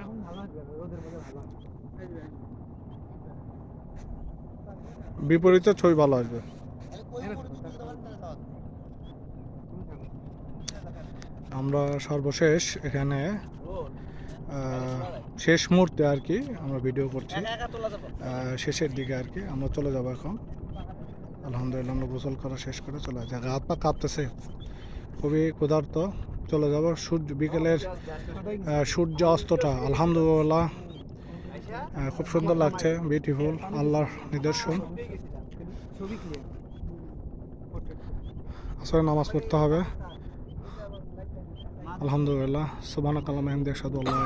এখন ভালো রোদের মধ্যে ভালো বিপরীতে ছবি ভালো আসবে। আমরা সর্বশেষ এখানে শেষ মুহূর্তে আর কি আমরা ভিডিও করছি। শেষের দিকে আর কি আমরা চলে যাব এখন। আলহামদুলিল্লাহ আমরা গোসল করা শেষ করে চলে যাব হাত পা কাঁপতেছে। খুবই ক্ষুধার্ত। চলে যাব। সূর্য, বিকেলের সূর্য অস্তটা, আলহামদুলিল্লাহ। খুব সুন্দর লাগছে বিউটিফুল আল্লাহর নিদর্শন। আসলে নামাজ পড়তে হবে। আলহামদুলিল্লাহ সুবাহ কালাম আহমদ সাদু আল্লাহ